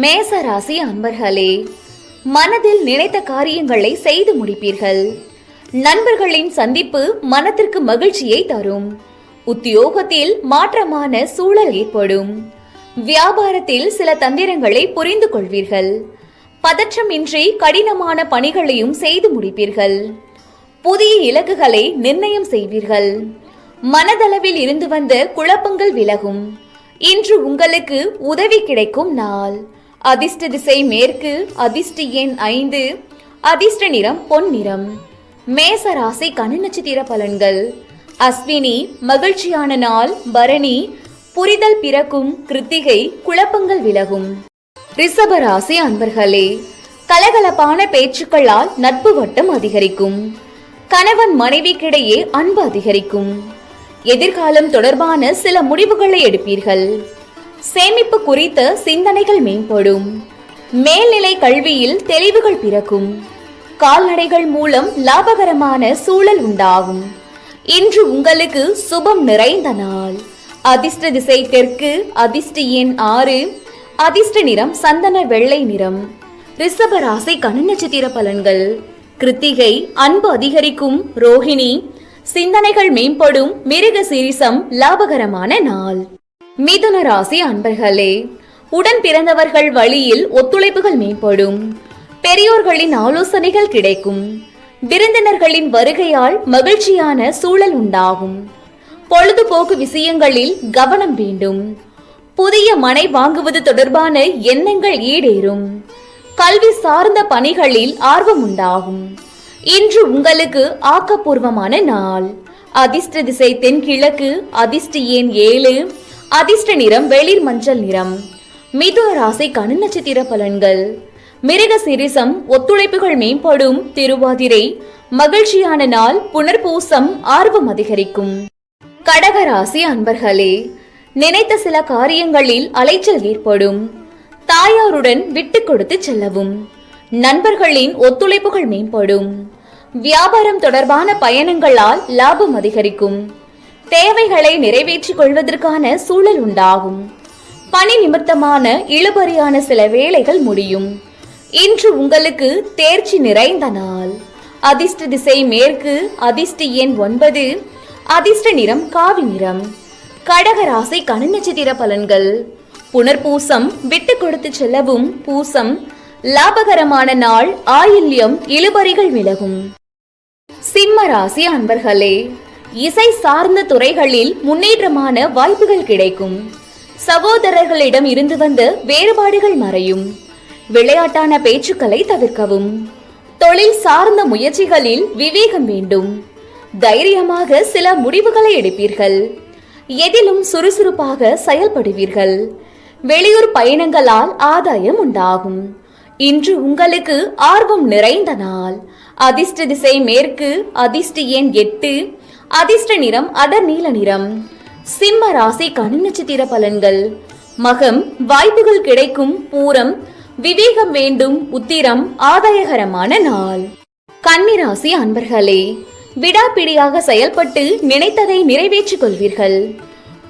மேச ராசி அன்பர்களே மனதில் நினைத்த காரியங்களை செய்து முடிப்பீர்கள். நண்பர்களின் சந்திப்பு மனத்திற்கு மகிழ்ச்சியை தரும். உத்தியோகத்தில் மாற்றமான சூழல் ஏற்படும். வியாபாரத்தில் சில தந்திரங்களை புரிந்து கொள்வீர்கள். பதற்றமின்றி கடினமான பணிகளையும் செய்து முடிப்பீர்கள். புதிய இலக்குகளை நிர்ணயம் செய்வீர்கள். மனதளவில் இருந்து வந்த குழப்பங்கள் விலகும். இன்று உங்களுக்கு உதவி கிடைக்கும் நாள். அதிர்ஷ்ட திசை மேற்கு அதிர்ஷ்ட எண் ஐந்து அதிர்ஷ்ட நிறம் பொன் நிறம். மேச ராசி கனி நட்சத்திர பலன்கள். அஸ்வினி மகிழ்ச்சியான நாள் பரணி புரிதல் பிறக்கும் கிருத்திகை குழப்பங்கள் விலகும். ரிஷப ராசி அன்பர்களே கலகலப்பான பேச்சுக்களால் நட்பு வட்டம் அதிகரிக்கும். கணவன் மனைவிக்கிடையே அன்பு அதிகரிக்கும். எதிர்காலம் தொடர்பான சில முடிவுகளை எடுப்பீர்கள். சேமிப்பு குறித்த சிந்தனைகள் மேம்படும். மேல்நிலை கல்வியில் தெளிவுகள் பிறக்கும். கால்நடைகள் மூலம் லாபகரமான சூழல் உண்டாகும். இன்று உங்களுக்கு சுபம் நிறைந்த நாள். அதிர்ஷ்ட திசை தெற்கு அதிர்ஷ்ட எண் ஆறு அதிர்ஷ்ட நிறம் சந்தன வெள்ளை நிறம். ரிஷப ராசி கனி நட்சத்திர பலன்கள். கிருத்திகை அன்பு அதிகரிக்கும். ரோஹிணி சிந்தனைகள் மேம்படும். மிருக சீரிசம் லாபகரமான நாள். மிதுன ராசி அன்பர்களே உடன் பிறந்தவர்கள் வழியில் ஒத்துழைப்புகள் மேம்படும். பெரியோர்களின் ஆலோசனைகள் கிடைக்கும். விருந்தினர்களின் வருகையால் மகிழ்ச்சியான சூழல் உண்டாகும். பொழுதுபோக்கு விஷயங்களில் கவனம் வேண்டும். புதிய மனை வாங்குவது தொடர்பான எண்ணங்கள் ஈடேறும். கல்வி சார்ந்த பணிகளில் ஆர்வம் உண்டாகும். இன்று உங்களுக்கு ஆக்கப்பூர்வமான நாள். அதிர்ஷ்ட திசை தென்கிழக்கு அதிர்ஷ்ட எண் ஏழு அதிர்ஷ்ட நிறம் வெளிர் மஞ்சள் நிறம். மிதுன ராசி கனி நட்சத்திர பலன்கள். மிருக சிரிசம் ஒத்துழைப்புகள் மேம்படும். திருவாதிரை மகிழ்ச்சியான நாள் புனர்பூசம் ஆர்வம் அதிகரிக்கும். கடகராசி அன்பர்களே நினைத்த சில காரியங்களில் அலைச்சல் ஏற்படும். தாயாருடன் விட்டு கொடுத்து செல்லவும். நண்பர்களின் ஒத்துழைப்புகள் மேம்படும். வியாபாரம் தொடர்பான பயணங்களால் லாபம் அதிகரிக்கும். தேவைகளை நிறைவேற்றிக் கொள்வதற்கான சூழல் உண்டாகும். பணி நிமித்தமான இழுபறியான சில வேலைகள் முடியும். இன்று உங்களுக்கு தேர்ச்சி நிறைந்த நாள். அதிர்ஷ்ட திசை மேற்கு அதிர்ஷ்ட எண் ஒன்பது அதிர்ஷ்ட நிறம் காவி நிறம். கடக ராசி நட்சத்திர பலன்கள். புனர்பூசம் விட்டு கொடுத்து செல்லவும் பூசம். லாபகரமான நாள் ஆயில்யம் இழுபறிகள் விலகும். சிம்ம ராசி அன்பர்களே இசை சார்ந்த துறைகளில் முன்னேற்றமான வாய்ப்புகள் கிடைக்கும். சகோதரர்களிடம் இருந்து வந்த வேறுபாடுகள் மறையும். விளையாட்டான பேச்சுக்களை தவிர்க்கவும். தொழில் சார்ந்த முயற்சிகளில் விவேகம் வேண்டும். தைரியமாக சில முடிவுகளை எடுப்பீர்கள். எதிலும் சுறுசுறுப்பாக செயல்படுவீர்கள். வெளியூர் பயணங்களால் ஆதாயம் உண்டாகும். இன்று உங்களுக்கு ஆர்வம் நிறைந்த நாள். அதிர்ஷ்ட திசை மேற்கு அதிர்ஷ்ட எண் எட்டு அதிர்ஷ்ட நிறம் அடர் நீல நிறம். சிம்ம ராசி கனி நட்சத்திர பலன்கள். மகம் வாய்ப்புகள் கிடைக்கும் பூரம் விவேகம் வேண்டும் உத்திரம் ஆதாயகரமான நாள். கன்னிராசி அன்பர்களே விடாப்பிடியாக செயல்பட்டு நினைத்ததை நிறைவேற்றிக் கொள்வீர்கள்.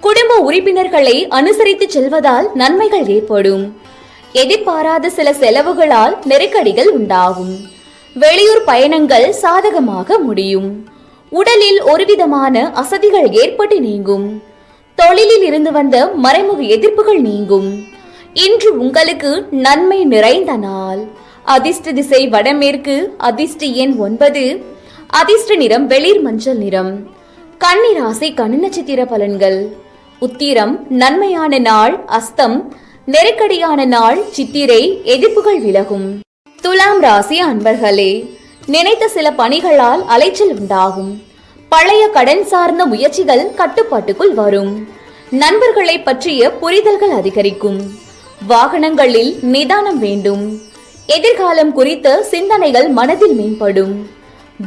குடும்ப உறுப்பினர்களை அனுசரித்து செல்வதால் நன்மைகள் ஏற்படும். எதிர்பாராத சில செலவுகளால் நெருக்கடிகள் உண்டாகும். வெளியூர் பயணங்கள் சாதகமாக முடியும். உடலில் ஒருவிதமான அசதிகள் ஏற்பட்டு நீங்கும். தொழிலில் இருந்து வந்த மறைமுக எதிர்ப்புகள் நீங்கும். இன்று உங்களுக்கு நன்மை நிறைந்த நாள். அதிர்ஷ்ட திசை வடமேற்கு அதிர்ஷ்ட எண் ஒன்பது அதிர்ஷ்ட நிறம் வெளிர் மஞ்சள் நிறம். கன்னி ராசி கனி நட்சத்திர பலன்கள். உத்திரம் நன்மையான நாள் அஸ்தம் நெருக்கடியான நாள் சித்திரை எதிர்ப்புகள் விலகும். துலாம் ராசி அன்பர்களே நினைத்த சில பணிகளால் அலைச்சல் உண்டாகும். பழைய கடன் சார்ந்த முயற்சிகள் கட்டுப்பாட்டுக்குள் வரும். நண்பர்களை பற்றிய புரிதல்கள் அதிகரிக்கும். வாகனங்களில் நிதானம் வேண்டும். எதிர்காலம் குறித்த சிந்தனைகள் மனதில் மேம்படும்.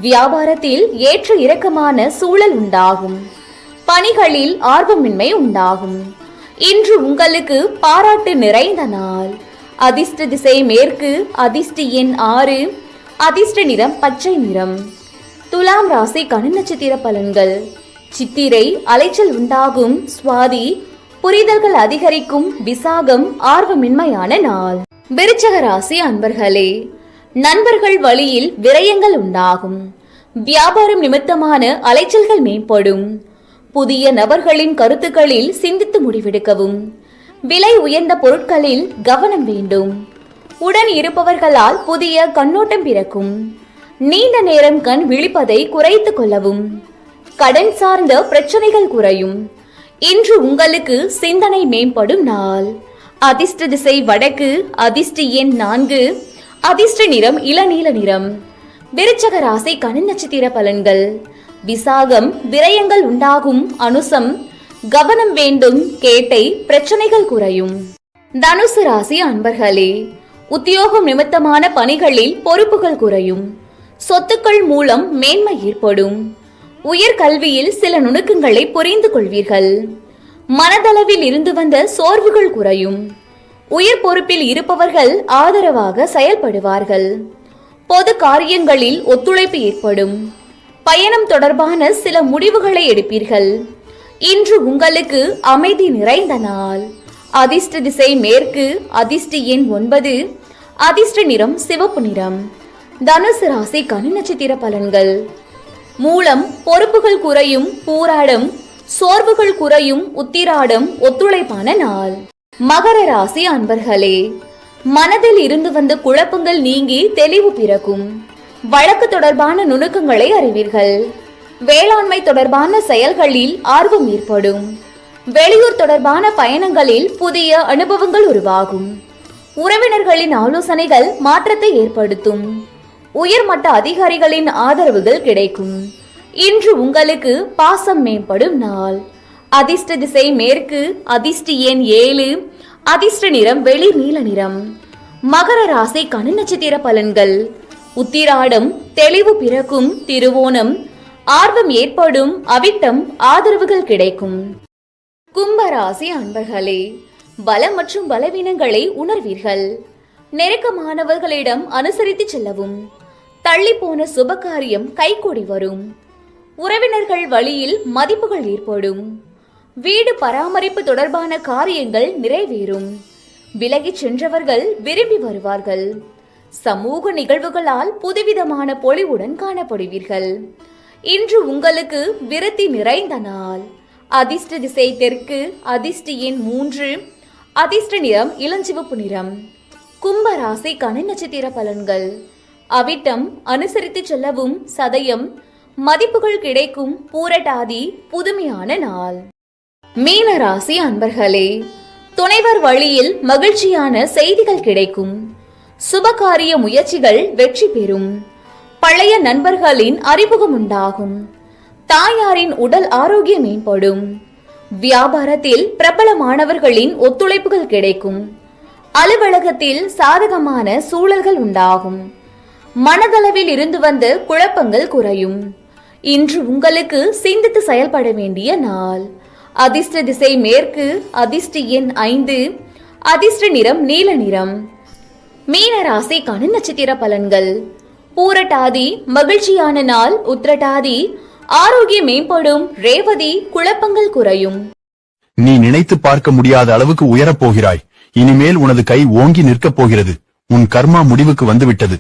வியாபாரத்தில் ஏற்ற இறக்கமான சூழல் உண்டாகும். பணிகளில் ஆர்வமின்மை உண்டாகும். இன்று உங்களுக்கு பாராட்டு நிறைந்த நாள். அதிர்ஷ்ட திசை மேற்கு அதிர்ஷ்ட எண் ஆறு அதிர்ஷ்ட நிறம் பச்சை நிறம். துலாம் ராசி கனி நட்சத்திர பலன்கள். சித்திரை அலைச்சல் உண்டாகும். சுவாதி புரிதல்கள் அதிகரிக்கும். விசாகம் ஆர்வமின்மையான நாள். விருச்சக ராசி அன்பர்களே நண்பர்கள் வழியில் விரயங்கள் உண்டாகும். வியாபாரம் நிமித்தமான அலைச்சல்கள் மேம்படும். புதிய நபர்களின் கருத்துக்களில் சிந்தித்து முடிவெடுக்கவும். விலை உயர்ந்த பொருட்களில் கவனம் வேண்டும். உடன் இருப்பவர்களால் புதிய கண்ணோட்டம் பிறக்கும். நீண்ட நேரம் கண் விழிப்பதை குறைத்துக் கொள்ளவும். கடன் சார்ந்த பிரச்சனைகள் குறையும். இன்று உங்களுக்கு சிந்தனை மேம்படும் நாள். அதிர்ஷ்ட திசை வடக்கு அதிர்ஷ்ட எண் நான்கு அதிர்ஷ்ட நிறம் இளநீல நிறம். விருச்சக ராசி கனி நட்சத்திர பலன்கள். விசாகம் விரயங்கள் உண்டாகும் அனுசம் கவனம் வேண்டும் கேட்டை பிரச்சனைகள் குறையும். தனுசு ராசி அன்பர்களே உத்தியோகம் நிமித்தமான பணிகளில் பொறுப்புகள் குறையும். சொத்துக்கள் மூலம் மேன்மை ஏற்படும். உயர்கல்வியில் சில நுணுக்கங்களை புரிந்து கொள்வீர்கள். மனதளவில் இருந்து வந்த சோர்வுகள் குறையும். உயர் பொறுப்பில் இருப்பவர்கள் ஆதரவாக செயல்படுவார்கள். பொது காரியங்களில் ஒத்துழைப்பு ஏற்படும். பயணம் தொடர்பான சில முடிவுகளை எடுப்பீர்கள். இன்று உங்களுக்கு அமைதி நிறைந்த நாள். அதிர்ஷ்ட திசை மேற்கு அதிர்ஷ்ட எண் ஒன்பது அதிர்ஷ்ட நிறம் சிவப்பு நிறம். தனுசு ராசி கனி நட்சத்திர பலன்கள். மூலம் பொறுப்புகள் குறையும் பூராடம் சோர்வுகள் குறையும் உத்திராடம் ஒத்துழைப்பான நாள். மகர ராசி அன்பர்களே மனதில் இருந்து வந்த குழப்பங்கள் நீங்கி தெளிவு பிறக்கும். வழக்கு தொடர்பான நுணுக்கங்களை அறிவீர்கள். வேளாண்மை தொடர்பான செயல்களில் ஆர்வம் ஏற்படும். வெளியூர் தொடர்பான பயணங்களில் புதிய அனுபவங்கள் உருவாகும். உறவினர்களின் ஆலோசனைகள் மாற்றத்தை ஏற்படுத்தும். உயர்மட்ட அதிகாரிகளின் ஆதரவுகள் கிடைக்கும். இன்று உங்களுக்கு பாசம் மேம்படும் நாள். அதிர்ஷ்ட திசை மேற்கு அதிர்ஷ்ட எண் ஏழு அதிர்ஷ்ட நிறம் வெளிர் நீல நிறம். மகர ராசி கனி நட்சத்திர பலன்கள். உத்திராடம் தெளிவு பிறக்கும் திருவோணம். ஆர்வம் ஏற்படும் அவிட்டம் ஆதரவுகள் கிடைக்கும். கும்பராசி அன்பர்களே பலம் மற்றும் பலவீனங்களை உணர்வீர்கள். நெருக்கமானவர்களிடம் அனுசரித்து செல்லவும். தள்ளி போன சுபகாரியம் கைகூடி வரும். உறவினர்கள் வழியில் மதிப்புகள் ஏற்படும். வீடு பராமரிப்பு தொடர்பான காரியங்கள் நிறைவேறும். விலகிச் சென்றவர்கள் விரும்பி வருவார்கள். சமூக நிகழ்வுகளால் புதுவிதமான பொலிவுடன் காணப்படுவீர்கள். இன்று உங்களுக்கு விருத்தி நிறைந்த நாள். அதிர்ஷ்ட திசை தெற்கு அதிர்ஷ்ட எண் மூன்று அதிர்ஷ்ட நிறம் இளஞ்சிவப்பு நிறம். கும்ப ராசி கனி நட்சத்திர பலன்கள். அவிட்டம் அனுசரித்து செல்லவும் சதயம் மதிப்புகள் கிடைக்கும் பூரட்டாதி புதுமையான நாள். மீன ராசி அன்பர்களே துணைவர் வழியில் மகிழ்ச்சியான செய்திகள் கிடைக்கும். சுபகாரிய முயற்சிகள் வெற்றி பெறும். பழைய நண்பர்களின் அறிமுகம் உண்டாகும். தாயாரின் உடல் ஆரோக்கியம் மேம்படும். வியாபாரத்தில் பிரபலமானவர்களின் ஒத்துழைப்புகள் கிடைக்கும். அலுவலகத்தில் சாதகமான சூழல்கள் உண்டாகும். மனதளவில் இருந்து வந்த குழப்பங்கள் குறையும். இன்று உங்களுக்கு சிந்தித்து செயல்பட வேண்டிய நாள். அதிர்ஷ்ட திசை மேற்கு அதிர்ஷ்ட எண் ஐந்து அதிர்ஷ்ட நிறம் நீல நிறம். மீன ராசிக்கான நட்சத்திர பலன்கள். பூரட்டாதி மகிழ்ச்சியான நாள் உத்திரட்டாதி ஆரோக்கியம் மேம்படும் ரேவதி குழப்பங்கள் குறையும். நீ நினைத்து பார்க்க முடியாத அளவுக்கு உயரப் போகிறாய். இனிமேல் உனது கை ஓங்கி நிற்கப் போகிறது. உன் கர்மா முடிவுக்கு வந்துவிட்டது.